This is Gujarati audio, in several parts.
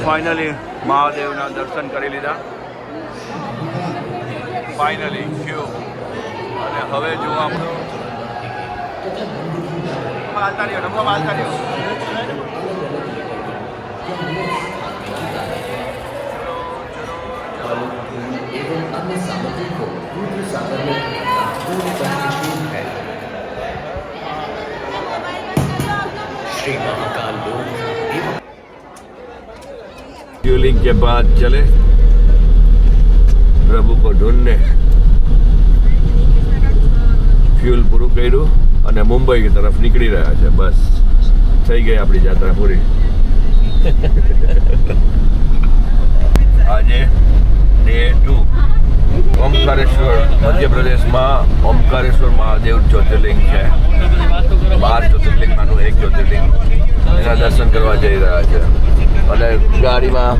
ફાઇનલી મહાદેવના દર્શન કરી લીધા ફાઇનલી ક્યુ અને હવે જો આપણું હાલતા રહ્યો નમો હાલતા રહ્યો एवं अन्य सामग्री को रुद्र सागर में पूर्ण संरक्षित है श्री महाकाल फ्यूलिंग के बाद चले પ્રભુ કો ઢૂંઢને ફ્યુલ પૂરું કર્યું અને મુંબઈ તરફ નીકળી રહ્યા છે બસ થઈ ગઈ આપણી યાત્રા પૂરી આજે ડે ટુ ઓમકારેશ્વર મધ્યપ્રદેશમાં ઓમકારેશ્વર મહાદેવ જ્યોતિર્લિંગ છે બાર જ્યોતિર્લિંગમાંનું એક જ્યોતિર્લિંગ એના દર્શન કરવા જઈ રહ્યા છે. અને ગાડીમાં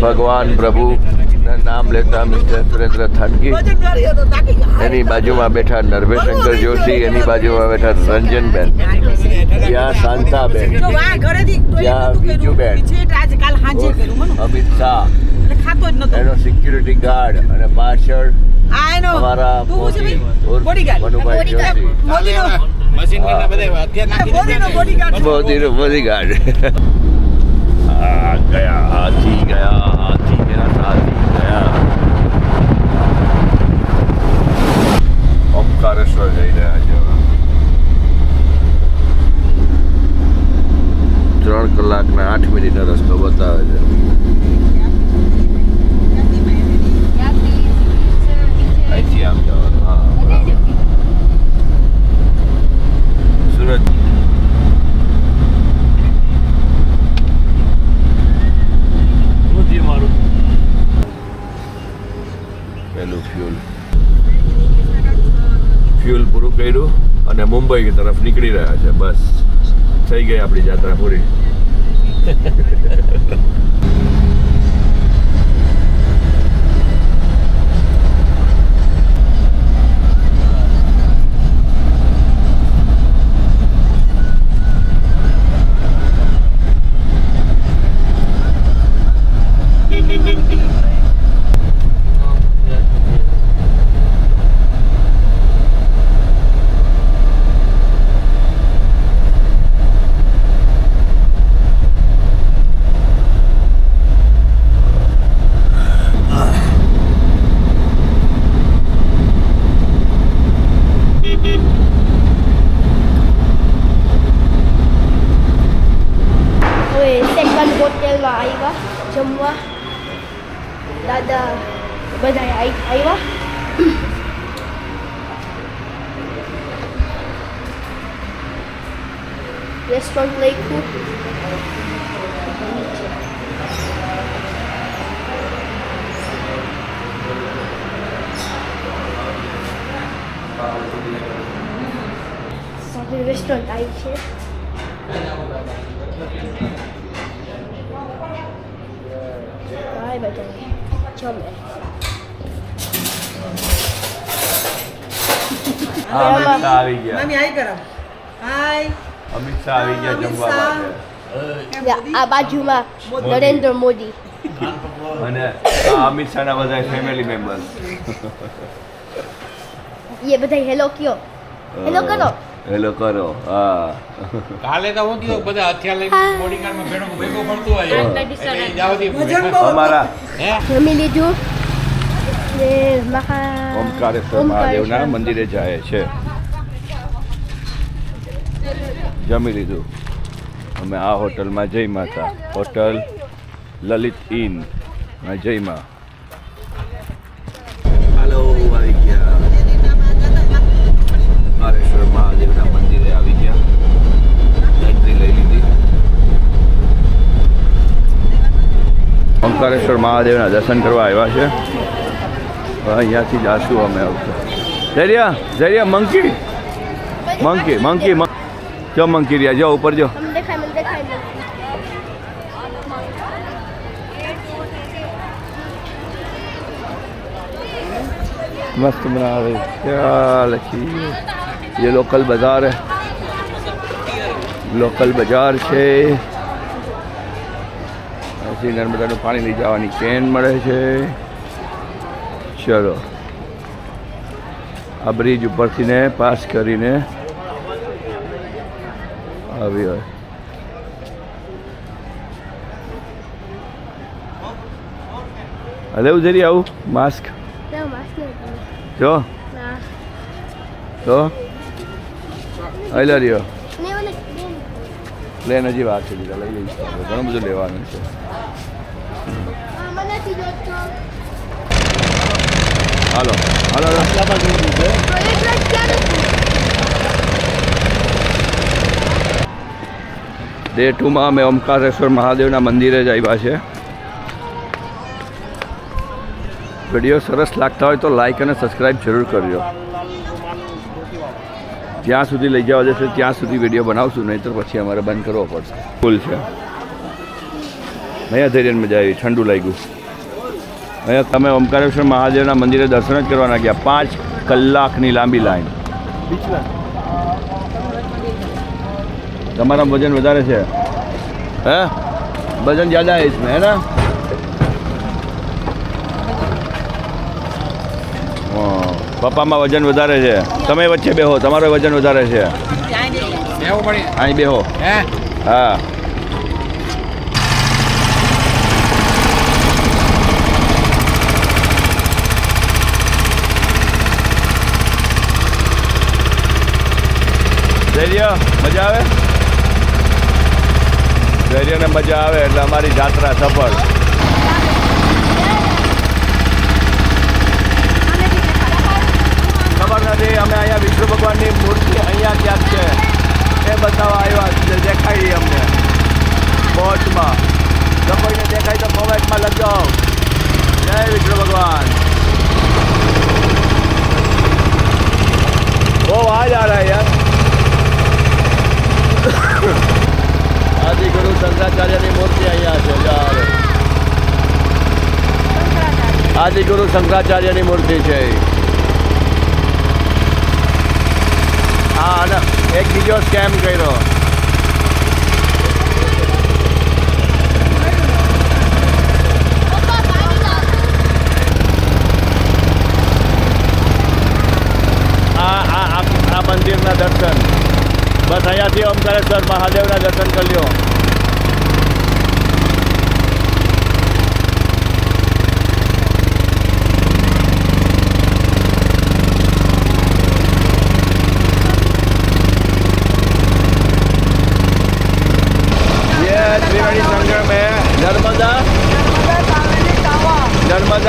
ભગવાન પ્રભુ નામ લેતા મિસ્ટર સુરેન્દ્ર થાનગી. એની બાજુમાં બેઠા નરભેશંકર જોશી એની બાજુમાં બેઠા રંજનબેન. ત્યાં શાંતાબેન. ત્યાં. બીજુબેન. અમિત શાહ. એનો સિક્યુરિટી ગાર્ડ અને પાછળ અમારા તું શું છે બોડીગાર્ડ બોડીગાર્ડ આ ગયા હાથી ગયા હાથી ગયા સાથી ગયા ઓમકારેશ્વર જઈ રહ્યા છે હવે. ત્રણ કલાકના આઠ મિનિટનો રસ્તો બતાવે છે અહીંથી આમ જવાનું હા બરાબર સુરત પહેલું ફ્યુલ ફ્યુલ પૂરું કર્યું અને મુંબઈ તરફ નીકળી રહ્યા છે. બસ. થઈ ગઈ આપણી યાત્રા પૂરી હવે સેકન્ડ હોટેલમાં આવ્યા જમવા દાદા બધા આવ્યા રેસ્ટોરન્ટ લખ્યું. સાથે રેસ્ટોરન્ટ આવી છે. બાય બધા જમે. અમિત શાહ આવી ગયા. મમ્મી હાય કરો. હાય. અમિત શાહ આવી ગયા જમવા માટે. આ બાજુમાં નરેન્દ્ર મોદી. અને અમિત શાહના બધા ફેમિલી મેમ્બર્સ એ બધા હેલો કયો. હેલો કરો. હેલો કરો હા. કાલે તો હું થયું બધા હથિયાર લઈને બોડીગાર્ડમાં ભેગો ભેગો ફરતું દી અમારા હે? જમી લીધું. ને મહા ઓમકારેશ્વર મહાદેવના મંદિરે જાય છે. જમી લીધું. અમે આ હોટલમાં જઈ માતા. હોટલ લલિત ઇનમાં. ઓમકારેશ્વર મહાદેવના દર્શન કરવા આવ્યા છે હવે અહીંયાથી જાશું અમે આવશે Jariya Jariya monkey monkey monkey જો મંકી રહ્યા જો ઉપર જો તમને દેખાય મને દેખાય મને. मस्त बना रहे क्या लखी ये लोकल बाजार है लोकल बाजार છે ત્યાંથી નર્મદાનું પાણી લઈ જવાની કેન મળે છે. ચલો. આ બ્રિજ ઉપરથી ને પાસ કરીને આવી હોય. હલે ઉધરી આવું? માસ્ક. જો. તો અહીં રહ્યો. પ્લેન હજી વાત છે બીજા લઈ લઈશ. ઘણું બધું લેવાનું છે. હાલો હાલો ડે ટુમાં અમે ઓમકારેશ્વર મહાદેવના મંદિરે જ આવ્યા છે વીડિયો સરસ લાગતા હોય તો લાઈક અને સબસ્ક્રાઈબ જરૂર કરજો. જ્યાં સુધી લઈ જવા જશે ત્યાં સુધી વીડિયો બનાવશું નહીં તો પછી અમારે બંધ કરવો પડશે. ફૂલ છે. અહીંયા ધૈર્યને મજા આવી, ઠંડુ લાગ્યું. અહીંયા તમે ઓમકારેશ્વર મહાદેવના મંદિરે દર્શન જ કરવાના ગયા. પાંચ કલાકની લાંબી લાઈન. તમારા વજન વધારે છે. હે? વજન જ્યાદા હે ઇસમે હે ના? પપ્પામાં વજન વધારે છે. તમે વચ્ચે બેહો તમારો વજન વધારે છે. અહીં બેહો. હા. ધૈર્ય, મજા આવે? ધૈર્યને મજા આવે એટલે અમારી જાત્રા સફળ. ખબર નથી, અમે અહીંયા વિષ્ણુ ભગવાનની મૂર્તિ અહીંયા ક્યાંક છે? એ બતાવવા આવ્યા છે દેખાય અમને. બોટમાં. કોઈને દેખાય તો કોમેન્ટમાં લખજો જય વિષ્ણુ ભગવાન બહુ આજ આ રહા યાર આદિ ગુરુ શંકરાચાર્યની મૂર્તિ અહીંયા છે યાર ગુરુ શંકરાચાર્યની મૂર્તિ છે. હા, અને એક બીજો સ્કેમ કર્યો. આ મંદિરના દર્શન. બસ અહીંયાથી ઓમકારેશ્વર મહાદેવના દર્શન કરી લ્યો.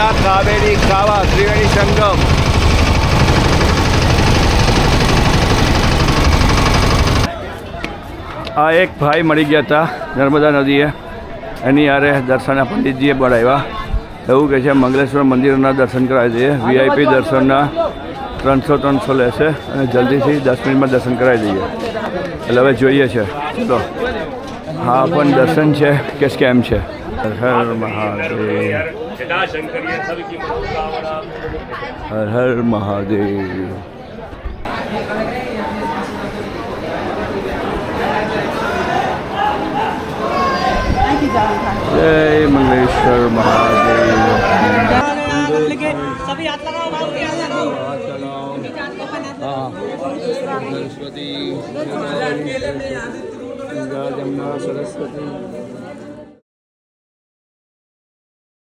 ગંગા કાવેરી કાવા ત્રિવેણી સંગમ. આ એક ભાઈ મળી ગયા હતા નર્મદા નદીએ. એની આરે દર્શના પંડિતજીએ બળાવ્યા એવું કહે છે, મંગલેશ્વર મંદિરના દર્શન કરાવી દઈએ. વીઆઈપી દર્શનના ત્રણસો ત્રણસો લેશે અને જલ્દીથી દસ મિનિટમાં દર્શન કરાવી દઈએ. એટલે હવે જોઈએ છે. ચલો. હા પણ દર્શન છે કે સ્કેમ છે હર હર મહાદેવ હર હર મહાદેવ જય મંગલેશ્વર મહાદેવ सभी ગંગા જમના સરસ્વતી.